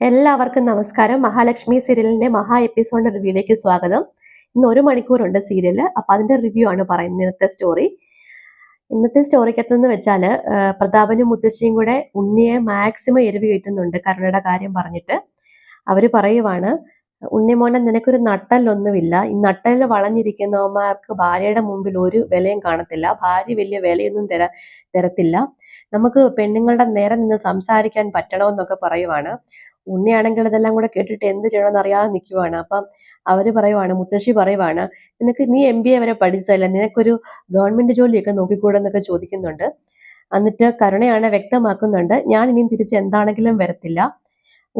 എല്ലാവർക്കും നമസ്കാരം. മഹാലക്ഷ്മി സീരിയലിന്റെ മഹാ എപ്പിസോഡ് റിവ്യൂയിലേക്ക് സ്വാഗതം. ഇന്ന് ഒരു മണിക്കൂറുണ്ട് സീരിയൽ അപ്പൊ അതിന്റെ റിവ്യൂ ആണ് പറയുന്നത്. ഇന്നത്തെ സ്റ്റോറി. ഇന്നത്തെ സ്റ്റോറിക്കകത്തെന്ന് വെച്ചാൽ പ്രതാപനും മുത്തശ്ശിയും കൂടെ ഉണ്ണിയെ മാക്സിമം എരിവ് കയറ്റുന്നുണ്ട് കരുണയുടെ കാര്യം പറഞ്ഞിട്ട്. അവർ പറയുവാണ് ഉണ്ണിമോനെ നിനക്കൊരു നട്ടല്ലൊന്നുമില്ല ഈ നട്ടലിൽ വളഞ്ഞിരിക്കുന്നവന്മാർക്ക് ഭാര്യയുടെ മുമ്പിൽ ഒരു വിലയും കാണത്തില്ല. ഭാര്യ വലിയ വിലയൊന്നും തര തരത്തില്ല. നമുക്ക് പെണ്ണുങ്ങളുടെ നേരെ നിന്ന് സംസാരിക്കാൻ പറ്റണമെന്നൊക്കെ പറയുവാണ്. ഉണ്ണിയാണെങ്കിൽ ഇതെല്ലാം കൂടെ കേട്ടിട്ട് എന്ത് ചെയ്യണമെന്ന് അറിയാതെ നിൽക്കുവാണ്. അപ്പം അവർ പറയുവാണ് മുത്തശ്ശി പറയുവാണ് നിനക്ക് നീ എം ബി എ വരെ പഠിച്ചതല്ല? നിനക്കൊരു ഗവൺമെന്റ് ജോലിയൊക്കെ നോക്കിക്കൂടെ എന്നൊക്കെ ചോദിക്കുന്നുണ്ട്. എന്നിട്ട് കരുണയാണ് വ്യക്തമാക്കുന്നുണ്ട് ഞാൻ ഇനിയും തിരിച്ച് എന്താണെങ്കിലും വരത്തില്ല.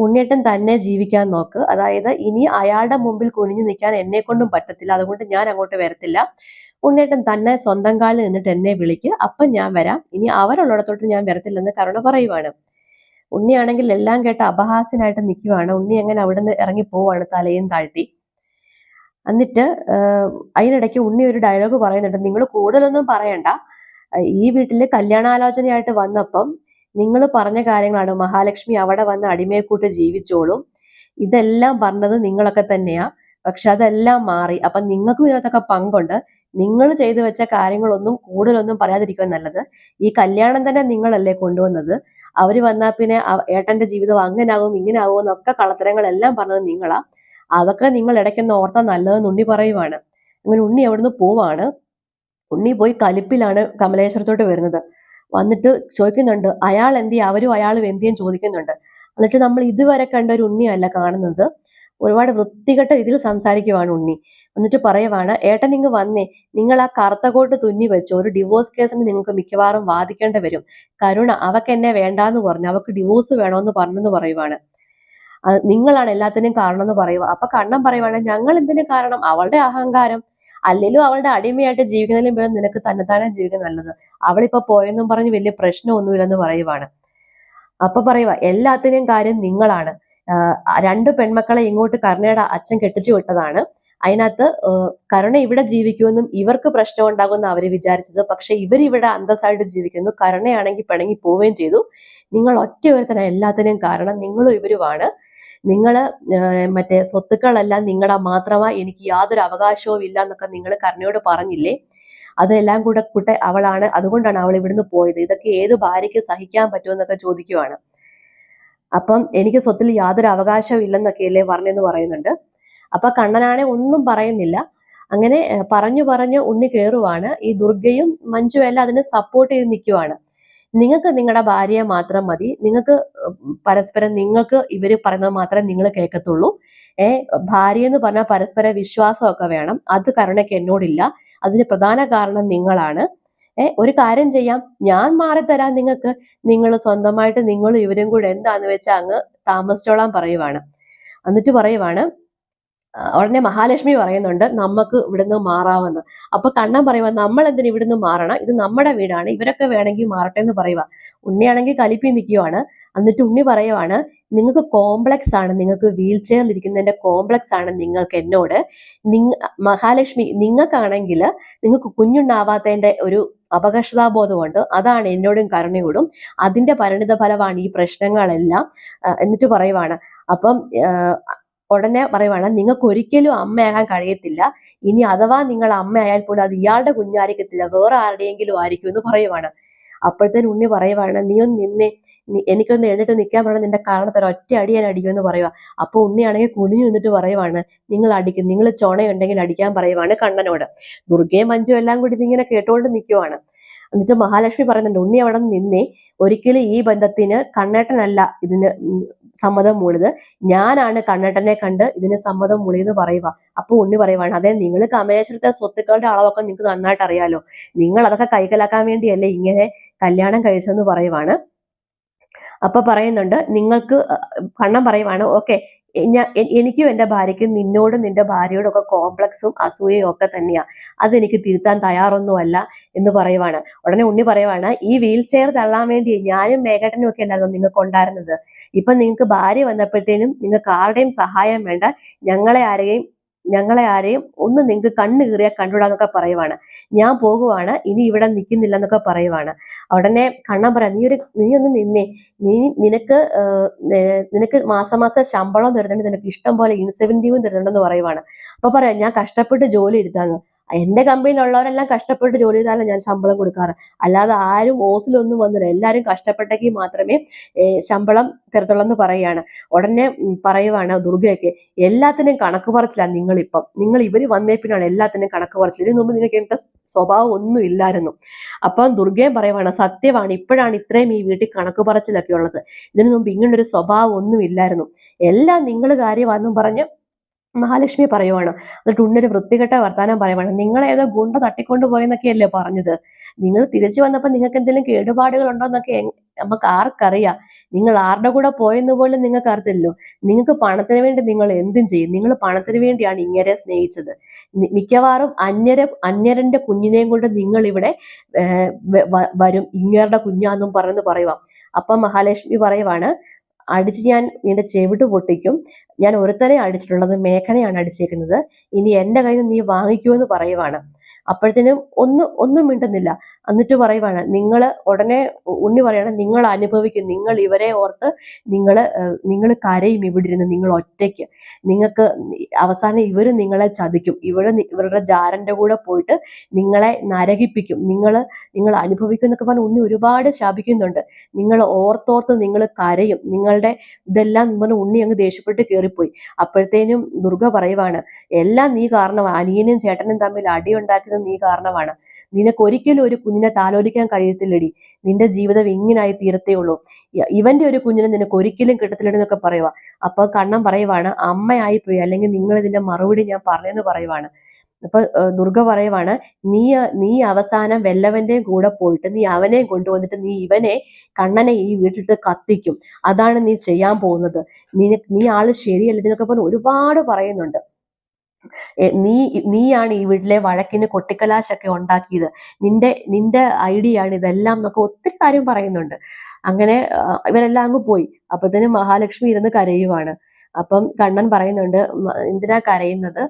ഉണ്ണിയേട്ടൻ തന്നെ ജീവിക്കാൻ നോക്ക്. അതായത് ഇനി അയാളുടെ മുമ്പിൽ കുനിഞ്ഞു നിൽക്കാൻ എന്നെ കൊണ്ടും പറ്റത്തില്ല. അതുകൊണ്ട് ഞാൻ അങ്ങോട്ട് വരത്തില്ല. ഉണ്ണിയേട്ടൻ തന്നെ സ്വന്തം കാലിൽ നിന്നിട്ട് എന്നെ വിളിക്ക്. അപ്പം ഞാൻ വരാം. ഇനി അവരുള്ളിടത്തോട്ട് ഞാൻ വരത്തില്ലെന്ന് കരുണ പറയുവാണ്. ഉണ്ണിയാണെങ്കിൽ എല്ലാം കേട്ട് അപഹാസ്യനായിട്ട് നിൽക്കുവാണ്. ഉണ്ണി അങ്ങനെ അവിടെ നിന്ന് ഇറങ്ങി പോവാണ് തലയും താഴ്ത്തി. എന്നിട്ട് അതിനിടയ്ക്ക് ഉണ്ണി ഒരു ഡയലോഗ് പറയുന്നുണ്ട്. നിങ്ങൾ കൂടുതലൊന്നും പറയണ്ട. ഈ വീട്ടിൽ കല്യാണാലോചനയായിട്ട് വന്നപ്പം നിങ്ങൾ പറഞ്ഞ കാര്യങ്ങളാണ്. മഹാലക്ഷ്മി അവിടെ വന്ന് അടിമയെ കൂട്ട് ജീവിച്ചോളും. ഇതെല്ലാം പറഞ്ഞത് നിങ്ങളൊക്കെ തന്നെയാ. പക്ഷെ അതെല്ലാം മാറി. അപ്പൊ നിങ്ങൾക്കും ഇതിനകത്തൊക്കെ പങ്കുണ്ട്. നിങ്ങൾ ചെയ്തു വെച്ച കാര്യങ്ങളൊന്നും കൂടുതലൊന്നും പറയാതിരിക്കുക നല്ലത്. ഈ കല്യാണം തന്നെ നിങ്ങളല്ലേ കൊണ്ടുവന്നത്? അവർ വന്നാൽ പിന്നെ ഏട്ടന്റെ ജീവിതം അങ്ങനെ ആവും ഇങ്ങനെ ആവും എന്നൊക്കെ കളത്തരങ്ങളെല്ലാം പറഞ്ഞത് നിങ്ങളാ. അതൊക്കെ നിങ്ങൾ ഇടയ്ക്കൊന്ന് ഓർത്താൽ നല്ലതെന്ന് ഉണ്ണി പറയുവാണ്. അങ്ങനെ ഉണ്ണി അവിടുന്ന് പോവാണ്. ഉണ്ണി പോയി കലിപ്പിലാണ് കമലേശ്വരത്തോട്ട് വരുന്നത്. വന്നിട്ട് ചോദിക്കുന്നുണ്ട് അയാൾ എന്തി അവരും അയാളും എന്തിയും ചോദിക്കുന്നുണ്ട്. എന്നിട്ട് നമ്മൾ ഇതുവരെ കണ്ട ഒരു ഉണ്ണിയല്ല കാണുന്നത്. ഒരുപാട് വൃത്തികെട്ട രീതിയിൽ സംസാരിക്കുവാണ് ഉണ്ണി. എന്നിട്ട് പറയുവാണ് ഏട്ടൻ ഇങ്ങ് വന്നേ നിങ്ങൾ ആ കറുത്ത കോട്ട് തുന്നി വെച്ചു. ഒരു ഡിവോഴ്സ് കേസിന് നിങ്ങൾക്ക് മിക്കവാറും വാദിക്കേണ്ടി വരും. കരുണ അവക്ക് എന്നെ വേണ്ടാന്ന് പറഞ്ഞു അവക്ക് ഡിവോഴ്സ് വേണമെന്ന് പറഞ്ഞെന്ന് പറയുവാണ്. നിങ്ങളാണ് എല്ലാത്തിനും കാരണം എന്ന് പറയുക അപ്പൊ കണ്ണം പറയുവാണ് ഞങ്ങൾ എന്തിനു കാരണം? അവളുടെ അഹങ്കാരം. അല്ലെങ്കിലും അവളുടെ അടിമയായിട്ട് ജീവിക്കുന്നതിലും ഭേദം നിനക്ക് തന്നെത്താനെ ജീവിക്കുന്നത് നല്ലത്. അവളിപ്പോ പോയെന്നും പറഞ്ഞ് വലിയ പ്രശ്നമൊന്നുമില്ലെന്ന് പറയുവാണ്. അപ്പൊ പറയുക എല്ലാത്തിനും കാര്യം നിങ്ങളാണ്. രണ്ട് പെൺമക്കളെ ഇങ്ങോട്ട് കരുണയുടെ അച്ഛൻ കെട്ടിച്ചു വിട്ടതാണ്. അതിനകത്ത് കരുണ ഇവിടെ ജീവിക്കുമെന്നും ഇവർക്ക് പ്രശ്നം ഉണ്ടാകുമെന്ന് അവർ വിചാരിച്ചത്. പക്ഷെ ഇവരിവിടെ അന്തസ്സായിട്ട് ജീവിക്കുന്നു. കരുണയാണെങ്കിൽ പിണങ്ങി പോവുകയും ചെയ്തു. നിങ്ങൾ ഒറ്റ ഒരുത്തന എല്ലാത്തിനും കാരണം. നിങ്ങളും ഇവരുമാണ്. നിങ്ങൾ മറ്റേ സ്വത്തുക്കളെല്ലാം നിങ്ങളുടെ മാത്രമാ. എനിക്ക് യാതൊരു അവകാശവും ഇല്ല എന്നൊക്കെ നിങ്ങൾ കരുണയോട് പറഞ്ഞില്ലേ? അതെല്ലാം കൂടെ കൂട്ടെ അവളാണ്. അതുകൊണ്ടാണ് അവൾ ഇവിടുന്ന് പോയത്. ഇതൊക്കെ ഏത് ഭാര്യയ്ക്ക് സഹിക്കാൻ പറ്റുമെന്നൊക്കെ ചോദിക്കുവാണ്. അപ്പം എനിക്ക് സ്വത്തിൽ യാതൊരു അവകാശവും ഇല്ലെന്നൊക്കെയല്ലേ പറഞ്ഞെന്ന് പറയുന്നുണ്ട്. അപ്പൊ കണ്ണനാണെ ഒന്നും പറയുന്നില്ല. അങ്ങനെ പറഞ്ഞു പറഞ്ഞു ഉണ്ണി കയറുവാണ് ഈ ദുർഗയും മഞ്ജു എല്ലാം അതിനെ സപ്പോർട്ട് ചെയ്ത് നിൽക്കുവാണ് നിങ്ങൾക്ക് നിങ്ങളുടെ ഭാര്യയെ മാത്രം മതി. നിങ്ങൾക്ക് പരസ്പരം നിങ്ങൾക്ക് ഇവർ പറയുന്നത് മാത്രമേ നിങ്ങൾ കേൾക്കത്തുള്ളൂ. ഏ ഭാര്യ എന്ന് പറഞ്ഞാൽ പരസ്പര വിശ്വാസമൊക്കെ വേണം. അത് കരുണയ്ക്ക് എന്നോടില്ല. അതിന് പ്രധാന കാരണം നിങ്ങളാണ്. ഏ ഒരു കാര്യം ചെയ്യാം. ഞാൻ മാറിത്തരാം നിങ്ങൾക്ക് നിങ്ങൾ സ്വന്തമായിട്ട് നിങ്ങളും ഇവരും കൂടെ എന്താന്ന് വെച്ചാൽ അങ്ങ് താമസിച്ചോളാൻ പറയുവാണ്. എന്നിട്ട് പറയുവാണ് ഉടനെ മഹാലക്ഷ്മി പറയുന്നുണ്ട് നമുക്ക് ഇവിടുന്ന് മാറാമെന്ന്. അപ്പൊ കണ്ണൻ പറയുക നമ്മൾ എന്തിനു ഇവിടുന്ന് മാറണം? ഇത് നമ്മുടെ വീടാണ് ഇവരൊക്കെ വേണമെങ്കിൽ മാറട്ടെ എന്ന് പറയുക ഉണ്ണിയാണെങ്കിൽ കലിപ്പി നിൽക്കുവാണ്. എന്നിട്ട് ഉണ്ണി പറയുവാണ് നിങ്ങൾക്ക് കോംപ്ലക്സ് ആണ് നിങ്ങൾക്ക് വീൽ ചെയറിൽ ഇരിക്കുന്നതിന്റെ കോംപ്ലക്സ് ആണ് നിങ്ങൾക്ക് എന്നോട്. നിങ്ങ മഹാലക്ഷ്മി നിങ്ങൾക്കാണെങ്കിൽ നിങ്ങൾക്ക് കുഞ്ഞുണ്ടാവാത്തതിന്റെ ഒരു അപകർഷതാബോധമുണ്ട്. അതാണ് എന്നോടും കരുണയോടും. അതിന്റെ പരിണിത ഫലമാണ് ഈ പ്രശ്നങ്ങളെല്ലാം. എന്നിട്ട് പറയുവാണ് അപ്പം ഉടനെ പറയുവാണ് നിങ്ങൾക്ക് ഒരിക്കലും അമ്മയാകാൻ കഴിയത്തില്ല. ഇനി അഥവാ നിങ്ങൾ അമ്മയായാൽ പോലും അത് ഇയാളുടെ കുഞ്ഞായിരിക്കത്തില്ല. വേറെ ആരുടെയെങ്കിലും ആയിരിക്കും എന്ന് പറയുവാണ്. അപ്പോഴത്തേന് ഉണ്ണി പറയുവാണ് നീ ഒന്ന് നിന്നെ. എനിക്കൊന്ന് എഴുന്നിട്ട് നിൽക്കാൻ പറയണം നിന്റെ കാരണത്തിൽ ഒറ്റ അടിയാൻ ഞാൻ അടിക്കുമെന്ന് പറയുക അപ്പോൾ ഉണ്ണിയാണെങ്കിൽ കുനിഞ്ഞു നിന്നിട്ട് പറയുവാണ് നിങ്ങൾ അടിക്കും. നിങ്ങൾ ചുണയുണ്ടെങ്കിൽ അടിക്കാൻ പറയുവാണ് കണ്ണനോട്. ദുർഗയും മഞ്ജു എല്ലാം കൂടി ഇങ്ങനെ കേട്ടുകൊണ്ട് നിൽക്കുവാണ്. എന്നിട്ട് മഹാലക്ഷ്മി പറയുന്നുണ്ട് ഉണ്ണി അവിടെ നിന്നേ. ഒരിക്കലും ഈ ബന്ധത്തിന് കണ്ണേട്ടനല്ല ഇതിന് സമ്മതം മൂളിത് ഞാനാണ് കണ്ണേട്ടനെ കണ്ട് ഇതിന് സമ്മതം മൂളിയെന്ന് പറയുക. അപ്പൊ ഉണ്ണി പറയുവാണ് അതെ നിങ്ങൾ കമലേശ്വരത്തെ സ്വത്തുക്കളുടെ അളവൊക്കെ നിങ്ങൾക്ക് നന്നായിട്ട് അറിയാലോ നിങ്ങൾ അതൊക്കെ കൈക്കലാക്കാൻ വേണ്ടിയല്ലേ ഇങ്ങനെ കല്യാണം കഴിച്ചെന്ന് പറയുവാണ്. അപ്പൊ പറയുന്നുണ്ട് നിങ്ങൾക്ക് കണ്ണം പറയുവാണ് ഓക്കെ ഞാൻ എനിക്കും എന്റെ ഭാര്യയ്ക്കും നിന്നോടും നിന്റെ ഭാര്യയോടും ഒക്കെ കോംപ്ലക്സും അസൂയയും ഒക്കെ തന്നെയാ. അതെനിക്ക് തിരുത്താൻ തയ്യാറൊന്നുമല്ല എന്ന് പറയുവാണ്. ഉടനെ ഉണ്ണി പറയുവാണ് ഈ വീൽ ചെയർ തള്ളാൻ വേണ്ടി ഞാനും മേഘട്ടനും ഒക്കെ അല്ലായിരുന്നു നിങ്ങൾക്ക് ഉണ്ടായിരുന്നത്. ഇപ്പൊ നിങ്ങൾക്ക് ഭാര്യ വന്നപ്പോഴത്തേനും നിങ്ങൾക്ക് ആരുടെയും സഹായം വേണ്ട ഞങ്ങളെ ആരെയും ഞങ്ങളെ ആരെയും ഒന്ന് നിങ്ങൾക്ക് കണ്ണ് കീറിയാൽ കണ്ടുവിടാന്നൊക്കെ പറയുവാണ്. ഞാൻ പോകുവാണ് ഇനി ഇവിടെ നിൽക്കുന്നില്ല എന്നൊക്കെ പറയുവാണ്. ഉടനെ കണ്ണൻ പറയാം നീ ഒരു നീ ഒന്ന് നിന്നേ. നീ നിനക്ക് നിനക്ക് മാസം ശമ്പളം തരുന്നുണ്ട്. നിനക്ക് ഇഷ്ടം പോലെ ഇൻസെന്റീവും തരുന്നുണ്ടെന്ന് പറയുവാണ്. അപ്പൊ പറയാം ഞാൻ കഷ്ടപ്പെട്ട് ജോലി ചെയ്തിട്ടാണ് എന്റെ കമ്പനിയിലുള്ളവരെല്ലാം കഷ്ടപ്പെട്ട് ജോലി ചെയ്താലും ഞാൻ ശമ്പളം കൊടുക്കാറ്. അല്ലാതെ ആരും ഓസിലൊന്നും വന്നില്ല. എല്ലാവരും കഷ്ടപ്പെട്ടെങ്കിൽ മാത്രമേ ശമ്പളം തരത്തുള്ളൂ എന്ന് പറയുകയാണ് ഉടനെ പറയുവാണ് ദുർഗയൊക്കെ എല്ലാത്തിനും കണക്ക് പറച്ചില്ല നിങ്ങളിപ്പം. നിങ്ങൾ ഇവർ വന്നേ പിന്നാണ് എല്ലാത്തിനും കണക്ക് കുറച്ചത് ഇതിനു മുമ്പ് നിങ്ങൾക്ക് ഇങ്ങനത്തെ സ്വഭാവം ഒന്നും ഇല്ലായിരുന്നു. അപ്പം ദുർഗയും പറയുവാണ് സത്യമാണ് ഇപ്പോഴാണ് ഇത്രയും ഈ വീട്ടിൽ കണക്ക് പറച്ചിലൊക്കെ ഉള്ളത്. ഇതിനു മുമ്പ് ഇങ്ങനൊരു സ്വഭാവം ഒന്നും ഇല്ലായിരുന്നു. എല്ലാം നിങ്ങൾ കാര്യമാണെന്നും പറഞ്ഞ് മഹാലക്ഷ്മി പറയുവാണ്. എന്നിട്ട് ഉണ്ണൊരു വൃത്തികെട്ട വർത്താനം പറയുവാണ്. നിങ്ങൾ ഏതോ ഗുണ്ട തട്ടിക്കൊണ്ട് പോയെന്നൊക്കെയല്ലേ പറഞ്ഞത്? നിങ്ങൾ തിരിച്ചു വന്നപ്പോൾ നിങ്ങൾക്ക് എന്തെങ്കിലും കേടുപാടുകൾ ഉണ്ടോ എന്നൊക്കെ നമുക്ക് ആർക്കറിയാം. നിങ്ങൾ ആരുടെ കൂടെ പോയെന്ന് പോലും നിങ്ങൾക്ക് അറിയില്ലല്ലോ നിങ്ങൾക്ക് പണത്തിന് വേണ്ടി നിങ്ങൾ എന്തും ചെയ്യും. നിങ്ങൾ പണത്തിന് വേണ്ടിയാണ് ഇങ്ങനെ സ്നേഹിച്ചത്. മിക്കവാറും അന്യര അന്യരന്റെ കുഞ്ഞിനെയും കൊണ്ട് നിങ്ങൾ ഇവിടെ വരും. ഇങ്ങേരുടെ കുഞ്ഞാന്നും പറഞ്ഞു പറയുവാം. അപ്പം മഹാലക്ഷ്മി പറയുവാണ് അടിച്ച് ഞാൻ നിന്റെ ചെവിട്ട് പൊട്ടിക്കും. ഞാൻ ഒരുത്തനെ അടിച്ചിട്ടുള്ളത് മേഘനയാണ് അടിച്ചേക്കുന്നത്. ഇനി എന്റെ കയ്യിൽ നിന്ന് നീ വാങ്ങിക്കുമെന്ന് പറയുവാണ്. അപ്പോഴത്തേനും ഒന്ന് ഒന്നും മിണ്ടുന്നില്ല. എന്നിട്ട് പറയുവാണ് നിങ്ങൾ ഉടനെ ഉണ്ണി പറയണം നിങ്ങൾ അനുഭവിക്കും നിങ്ങൾ ഇവരെ ഓർത്ത് നിങ്ങൾ നിങ്ങൾ കരയും ഇവിടെ ഇരുന്ന് നിങ്ങൾ ഒറ്റയ്ക്ക്. നിങ്ങൾക്ക് അവസാനം ഇവർ നിങ്ങളെ ചതിക്കും. ഇവർ ഇവരുടെ ജാരന്റെ കൂടെ പോയിട്ട് നിങ്ങളെ നരകിപ്പിക്കും. നിങ്ങൾ നിങ്ങൾ അനുഭവിക്കും എന്നൊക്കെ പറഞ്ഞ് ഉണ്ണി ഒരുപാട് ശാപിക്കുന്നുണ്ട്. നിങ്ങൾ ഓർത്തോർത്ത് നിങ്ങൾ കരയും. നിങ്ങളുടെ ഇതെല്ലാം പറഞ്ഞ് ഉണ്ണി അങ്ങ് ദേഷ്യപ്പെട്ട് കയറിപ്പോയി. അപ്പോഴത്തേനും ദുർഗ പറയുവാണ് എല്ലാം നീ കാരണമാണ് അനിയനും ചേട്ടനും തമ്മിൽ അടിയുണ്ടാക്കിയത് നീ കാരണമാണ്. നിനക്ക് ഒരിക്കലും ഒരു കുഞ്ഞിനെ താലോലിക്കാൻ കഴിയത്തില്ലടി. നിന്റെ ജീവിതം ഇങ്ങനായി തീരത്തേ ഉള്ളൂ. ഇവന്റെ ഒരു കുഞ്ഞിനെ നിനക്ക് ഒരിക്കലും കിട്ടത്തില്ലടി എന്നൊക്കെ പറയുക അപ്പൊ കണ്ണം പറയുവാണ് അമ്മയായി പോയി അല്ലെങ്കിൽ നിങ്ങൾ ഇതിന്റെ മറുപടി ഞാൻ പറഞ്ഞെന്ന് പറയുവാണ്. അപ്പൊ ദുർഗ പറയുവാണ് നീ നീ അവസാനം വെല്ലവന്റെയും കൂടെ പോയിട്ട് നീ അവനെ കൊണ്ടുവന്നിട്ട് നീ ഇവനെ കണ്ണനെ ഈ വീട്ടിലിട്ട് കത്തിക്കും. അതാണ് നീ ചെയ്യാൻ പോകുന്നത്. നീ നീ ആൾ ശരിയല്ല എന്നൊക്കെ പറഞ്ഞ് ഒരുപാട് പറയുന്നുണ്ട്. നീ നീയാണ് ഈ വീട്ടിലെ വഴക്കിന് കൊട്ടിക്കലാശൊക്കെ ഉണ്ടാക്കിയത്. നിന്റെ നിന്റെ ഐഡിയ ആണ് ഇതെല്ലാം എന്നൊക്കെ ഒത്തിരി കാര്യം പറയുന്നുണ്ട്. അങ്ങനെ ഇവരെല്ലാം അങ്ങ് പോയി. അപ്പത്തേനും മഹാലക്ഷ്മി ഇരുന്ന് കരയുവാണ്. അപ്പം കണ്ണൻ പറയുന്നുണ്ട് "മ- എന്തിനാ കരയുന്നത്?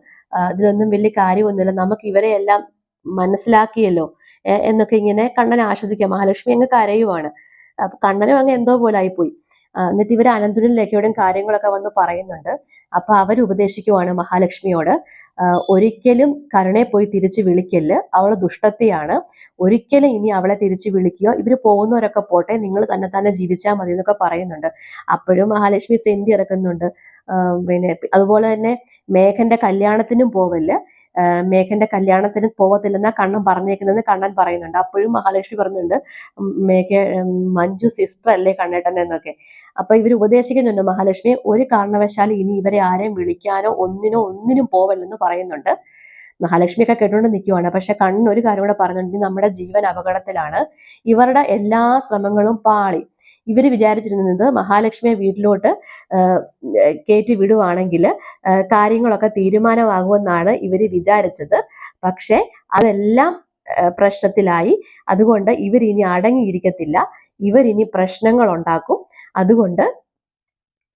ഇതിലൊന്നും വലിയ കാര്യമൊന്നുമില്ല. നമുക്ക് ഇവരെ എല്ലാം മനസ്സിലാക്കിയല്ലോ. എന്നൊക്കെ ഇങ്ങനെ കണ്ണൻ ആശ്വസിക്കാം മഹാലക്ഷ്മി അങ്ങ് കരയുവാണ്. അപ്പൊ കണ്ണനും അങ്ങ് എന്തോ പോലെ ആയിപ്പോയി. എന്നിട്ട് ഇവർ അനന്തുനും ലക്കയോടും കാര്യങ്ങളൊക്കെ വന്ന് പറയുന്നുണ്ട്. അപ്പൊ അവർ ഉപദേശിക്കുവാണ് മഹാലക്ഷ്മിയോട്. ഒരിക്കലും കരുണയെ പോയി തിരിച്ച് വിളിക്കല്ല്. അവൾ ദുഷ്ടത്തെയാണ്. ഒരിക്കലും ഇനി അവളെ തിരിച്ച് വിളിക്കുകയോ ഇവർ പോകുന്നവരൊക്കെ പോട്ടെ നിങ്ങൾ തന്നെ തന്നെ ജീവിച്ചാൽ മതി എന്നൊക്കെ പറയുന്നുണ്ട്. അപ്പോഴും മഹാലക്ഷ്മി സെന്റി ഇറക്കുന്നുണ്ട്. പിന്നെ അതുപോലെ തന്നെ മേഘന്റെ കല്യാണത്തിനും പോവല്ല്. മേഘന്റെ കല്യാണത്തിന് പോകത്തില്ലെന്നാ കണ്ണൻ പറഞ്ഞേക്കുന്നത് കണ്ണൻ പറയുന്നുണ്ട്. അപ്പോഴും മഹാലക്ഷ്മി പറയുന്നുണ്ട് മേഘ മഞ്ജു സിസ്റ്റർ അല്ലേ കണ്ണേട്ടൻ എന്നൊക്കെ. അപ്പൊ ഇവർ ഉപദേശിക്കുന്നുണ്ട് മഹാലക്ഷ്മി ഒരു കാരണവശാൽ ഇനി ഇവരെ ആരെയും വിളിക്കാനോ ഒന്നിനോ ഒന്നിനും പോവല്ലെന്ന് പറയുന്നുണ്ട്. മഹാലക്ഷ്മിയൊക്കെ കേട്ടുകൊണ്ട് നിൽക്കുവാണ് പക്ഷെ കണ്ണൻ ഒരു കാര്യം കൂടെ പറഞ്ഞിട്ടുണ്ട്. നമ്മുടെ ജീവൻ അപകടത്തിലാണ്. ഇവരുടെ എല്ലാ ശ്രമങ്ങളും പാളി. ഇവർ വിചാരിച്ചിരുന്നത് മഹാലക്ഷ്മിയെ വീട്ടിലോട്ട് കയറ്റി വിടുവാണെങ്കിൽ കാര്യങ്ങളൊക്കെ തീരുമാനമാകുമെന്നാണ് ഇവർ വിചാരിച്ചത്. പക്ഷെ അതെല്ലാം പ്രശ്നത്തിലായി. അതുകൊണ്ട് ഇവരിനി അടങ്ങിയിരിക്കത്തില്ല. ഇവരിനി പ്രശ്നങ്ങൾ ഉണ്ടാക്കും അതുകൊണ്ട്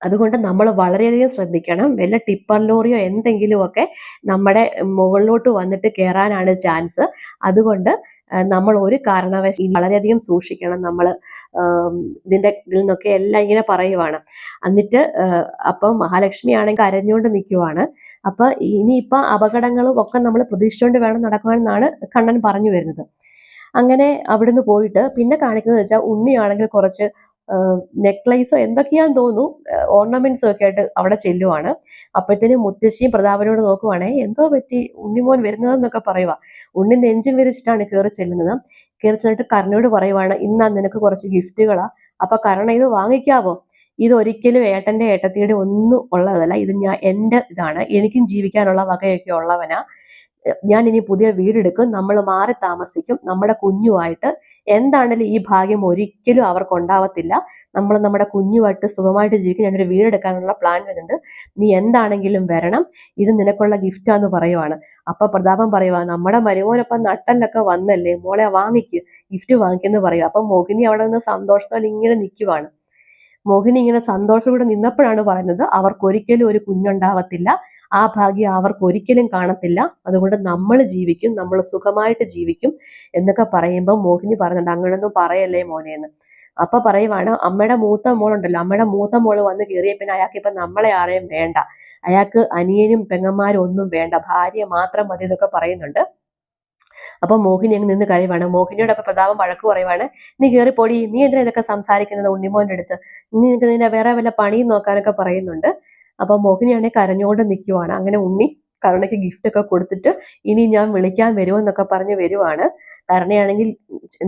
അതുകൊണ്ട് നമ്മൾ വളരെയധികം ശ്രദ്ധിക്കണം. വല്ല ടിപ്പർ ലോറിയോ എന്തെങ്കിലുമൊക്കെ നമ്മുടെ മുകളിലോട്ട് വന്നിട്ട് കയറാനാണ് ചാൻസ്. അതുകൊണ്ട് നമ്മൾ ഒരു കാരണവശ വളരെയധികം സൂക്ഷിക്കണം. നമ്മൾ ഇതിന്റെ ഇതിൽ നിന്നൊക്കെ എല്ലാം ഇങ്ങനെ പറയുവാണ്. എന്നിട്ട് അപ്പം മഹാലക്ഷ്മി ആണെങ്കിൽ കരഞ്ഞുകൊണ്ട് നിൽക്കുവാണ്. അപ്പം ഇനിയിപ്പം അപകടങ്ങളും ഒക്കെ നമ്മൾ പ്രതീക്ഷിച്ചുകൊണ്ട് വേണം നടക്കുവാനെന്നാണ് കണ്ണൻ പറഞ്ഞു വരുന്നത്. അങ്ങനെ അവിടുന്ന് പോയിട്ട് പിന്നെ കാണിക്കുന്നത് വെച്ചാൽ ഉണ്ണിയാണെങ്കിൽ കുറച്ച് നെക്ലൈസോ എന്തൊക്കെയാന്ന് തോന്നുന്നു. ഓർണമെന്റ്സോ ഒക്കെ ആയിട്ട് അവിടെ ചെല്ലുവാണ്. അപ്പോഴത്തേനും മുത്തശ്ശിയും പ്രതാപനോട് നോക്കുവാണേ എന്തോ പറ്റി? ഉണ്ണിമോൻ വരുന്നതെന്നൊക്കെ പറയുക ഉണ്ണി നെഞ്ചും വിരിച്ചിട്ടാണ് കയറി ചെല്ലുന്നത്. കയറി ചെന്നിട്ട് കരണയോട് പറയുവാണ് ഇന്നാ നിനക്ക് കുറച്ച് ഗിഫ്റ്റുകളാ. അപ്പൊ കരണ ഇത് വാങ്ങിക്കാവോ? ഇതൊരിക്കലും ഏട്ടന്റെ ഏട്ടത്തിയുടെ ഒന്നും ഉള്ളതല്ല. ഇത് ഞാൻ എന്റെ ഇതാണ്. എനിക്കും ജീവിക്കാനുള്ള വകയൊക്കെ ഉള്ളവനാ. ഞാൻ ഇനി പുതിയ വീടെടുക്കും നമ്മൾ മാറി താമസിക്കും നമ്മുടെ കുഞ്ഞുമായിട്ട് എന്താണെങ്കിലും ഈ ഭാഗ്യം ഒരിക്കലും അവർക്ക് ഉണ്ടാവത്തില്ല. നമ്മൾ നമ്മുടെ കുഞ്ഞുമായിട്ട് സുഖമായിട്ട് ജീവിക്കും. ഞാനൊരു വീടെടുക്കാനുള്ള പ്ലാൻ വരുന്നുണ്ട്. നീ എന്താണെങ്കിലും വരണം. ഇത് നിനക്കുള്ള ഗിഫ്റ്റാന്ന് പറയുവാണ്. അപ്പൊ പ്രതാപം പറയുവാ നമ്മുടെ മരുമോനൊപ്പം നട്ടല്ലൊക്കെ വന്നല്ലേ? മോളെ വാങ്ങിക്ക്. ഗിഫ്റ്റ് വാങ്ങിക്കുന്നു പറയുക അപ്പൊ മോഹിനി അവിടെ നിന്ന് സന്തോഷത്തോടെ ഇങ്ങനെ നിൽക്കുവാണ് മോഹിനി ഇങ്ങനെ സന്തോഷത്തോടെ നിന്നപ്പോഴാണ് പറയുന്നത് അവർക്കൊരിക്കലും ഒരു കുഞ്ഞുണ്ടാവത്തില്ല. ആ ഭാഗ്യം അവർക്ക് ഒരിക്കലും കാണത്തില്ല. അതുകൊണ്ട് നമ്മൾ ജീവിക്കും നമ്മൾ സുഖമായിട്ട് ജീവിക്കും എന്നൊക്കെ പറയുമ്പോൾ മോഹിനി പറയുന്നുണ്ട് അങ്ങനൊന്നും പറയല്ലേ മോനെ എന്ന്. അപ്പൊ പറയുവാണ് അമ്മയുടെ മൂത്ത മോളുണ്ടല്ലോ. അമ്മയുടെ മൂത്ത മോൾ വന്ന് കയറിയ പിന്നെ അയാൾക്ക് ഇപ്പൊ നമ്മളെ ആരെയും വേണ്ട. അയാൾക്ക് അനിയനും പെങ്ങന്മാരും ഒന്നും വേണ്ട. ഭാര്യ മാത്രം മതി എന്നൊക്കെ പറയുന്നുണ്ട്. അപ്പൊ മോഹിനി അങ്ങ് നിന്ന് കരയുവാണ്. മോഹിനിയോട് അപ്പൊ പ്രതാപം വഴക്ക് പറയുവാണ്. നീ കയറി പൊടി. നീ എന്തിനാ ഇതൊക്കെ സംസാരിക്കുന്നത് ഉണ്ണിമോന്റെ അടുത്ത്? നീ നിനക്ക് നിന്നെ വേറെ വല്ല പണിയും നോക്കാനൊക്കെ പറയുന്നുണ്ട്. അപ്പൊ മോഹിനിയാണെങ്കിൽ കരഞ്ഞുകൊണ്ട് നിൽക്കുവാണ് അങ്ങനെ ഉണ്ണി കരുണയ്ക്ക് ഗിഫ്റ്റ് ഒക്കെ കൊടുത്തിട്ട് ഇനി ഞാൻ വിളിക്കാൻ വരുമെന്നൊക്കെ പറഞ്ഞ് വരുവാണ്. കരുണയാണെങ്കിൽ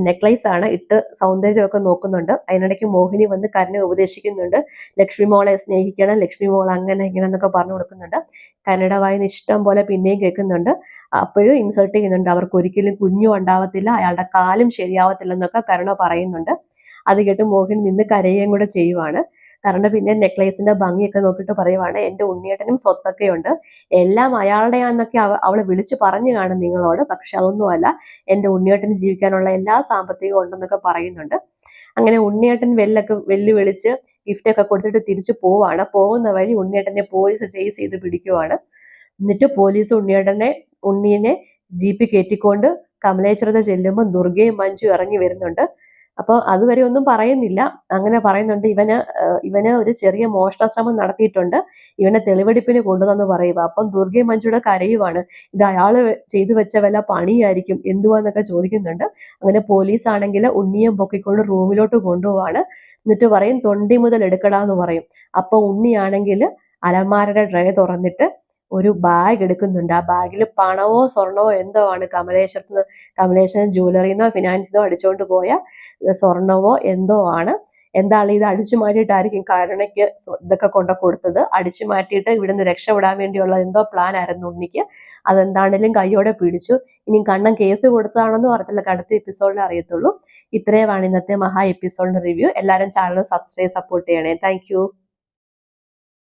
നെക്ലൈസ് ആണ് ഇട്ട് സൗന്ദര്യമൊക്കെ നോക്കുന്നുണ്ട്. അതിനിടയ്ക്ക് മോഹിനി വന്ന് കരുണ ഉപദേശിക്കുന്നുണ്ട്. ലക്ഷ്മി മോളെ സ്നേഹിക്കണം ലക്ഷ്മി മോൾ അങ്ങനെ ഇങ്ങനെ എന്നൊക്കെ പറഞ്ഞു കൊടുക്കുന്നുണ്ട്. കരുണയുടെ വായന ഇഷ്ടം പോലെ പിന്നെയും കേൾക്കുന്നുണ്ട്. അപ്പോഴും ഇൻസൾട്ട് ചെയ്യുന്നുണ്ട്. അവർക്ക് ഒരിക്കലും കുഞ്ഞും ഉണ്ടാവത്തില്ല അയാളുടെ കാലും ശരിയാവത്തില്ല എന്നൊക്കെ കരുണ പറയുന്നുണ്ട്. അത് കേട്ട് മോഹിനി നിന്ന് കരയുകയും കൂടെ ചെയ്യുവാണ്. കാരണം പിന്നെ നെക്ലേസിന്റെ ഭംഗിയൊക്കെ നോക്കിയിട്ട് പറയുവാണ് എന്റെ ഉണ്ണിയേട്ടനും സ്വത്തൊക്കെ ഉണ്ട് എല്ലാം അയാളുടെയാണെന്നൊക്കെ അവൾ വിളിച്ചു പറഞ്ഞു കാണും നിങ്ങളോട്. പക്ഷെ അതൊന്നുമല്ല. എന്റെ ഉണ്ണിയേട്ടന് ജീവിക്കാനുള്ള എല്ലാ സാമ്പത്തികവും ഉണ്ടെന്നൊക്കെ പറയുന്നുണ്ട്. അങ്ങനെ ഉണ്ണിയേട്ടൻ വെല്ലൊക്കെ വെല്ലു വിളിച്ച് ഗിഫ്റ്റൊക്കെ കൊടുത്തിട്ട് തിരിച്ചു പോവാണ്. പോകുന്ന വഴി ഉണ്ണിയേട്ടനെ പോലീസ് ചേസ് ചെയ്ത് പിടിക്കുവാണ്. എന്നിട്ട് പോലീസ് ഉണ്ണിയേട്ടനെ ഉണ്ണിയെ ജീപ്പ് കയറ്റിക്കൊണ്ട് കമലേശ്വരത ചെല്ലുമ്പോൾ ദുർഗയും മഞ്ജു ഇറങ്ങി വരുന്നുണ്ട്. അപ്പോൾ അതുവരെ ഒന്നും പറയുന്നില്ല. അങ്ങനെ പറയുന്നുണ്ട്. ഇവന് ഇവന് ഒരു ചെറിയ മോഷണ ശ്രമം നടത്തിയിട്ടുണ്ട്. ഇവനെ തെളിവെടുപ്പിന് കൊണ്ടുവന്നു പറയുക. അപ്പം ദുർഗയും മഞ്ജുടെ കരയുവാണ്. ഇത് അയാൾ ചെയ്തു വെച്ച വല്ല പണിയായിരിക്കും എന്തുവാന്നൊക്കെ ചോദിക്കുന്നുണ്ട്. അങ്ങനെ പോലീസ് ആണെങ്കിൽ ഉണ്ണിയെ പൊക്കിക്കൊണ്ട് റൂമിലോട്ട് കൊണ്ടുപോവാണ്. എന്നിട്ട് പറയും തൊണ്ടി മുതൽ എടുക്കടാന്ന് പറയും. അപ്പൊ ഉണ്ണിയാണെങ്കിൽ അലമാരയുടെ ഡ്രൈ തുറന്നിട്ട് ഒരു ബാഗ് എടുക്കുന്നുണ്ട്. ആ ബാഗിൽ പണവോ സ്വർണമോ എന്തോ ആണ്. കമലേശ്വരത്ത് കമലേശ്വരൻ ജ്വല്ലറിന്നോ ഫിനാൻസിന്നോ അടിച്ചുകൊണ്ട് പോയ സ്വർണമോ എന്തോ ആണ്. എന്താണ് ഇത് അടിച്ചു മാറ്റിയിട്ടായിരിക്കും കരുണയ്ക്ക് ഇതൊക്കെ കൊണ്ട കൊടുത്തത്. അടിച്ചു മാറ്റിയിട്ട് ഇവിടുന്ന് രക്ഷപ്പെടാൻ വേണ്ടിയുള്ള എന്തോ പ്ലാൻ ആയിരുന്നു ഉണ്ണിക്ക്. അതെന്താണേലും കൈയോടെ പിടിച്ചു. ഇനി കണ്ണൻ കേസ് കൊടുത്തതാണെന്ന് പറഞ്ഞില്ല അടുത്ത എപ്പിസോഡിൽ അറിയത്തുള്ളൂ. ഇത്രയുമാണ് ഇന്നത്തെ മഹാ എപ്പിസോഡിന്റെ റിവ്യൂ എല്ലാവരും ചാനൽ സബ്സ്ക്രൈബ് സപ്പോർട്ട് ചെയ്യണേ. താങ്ക്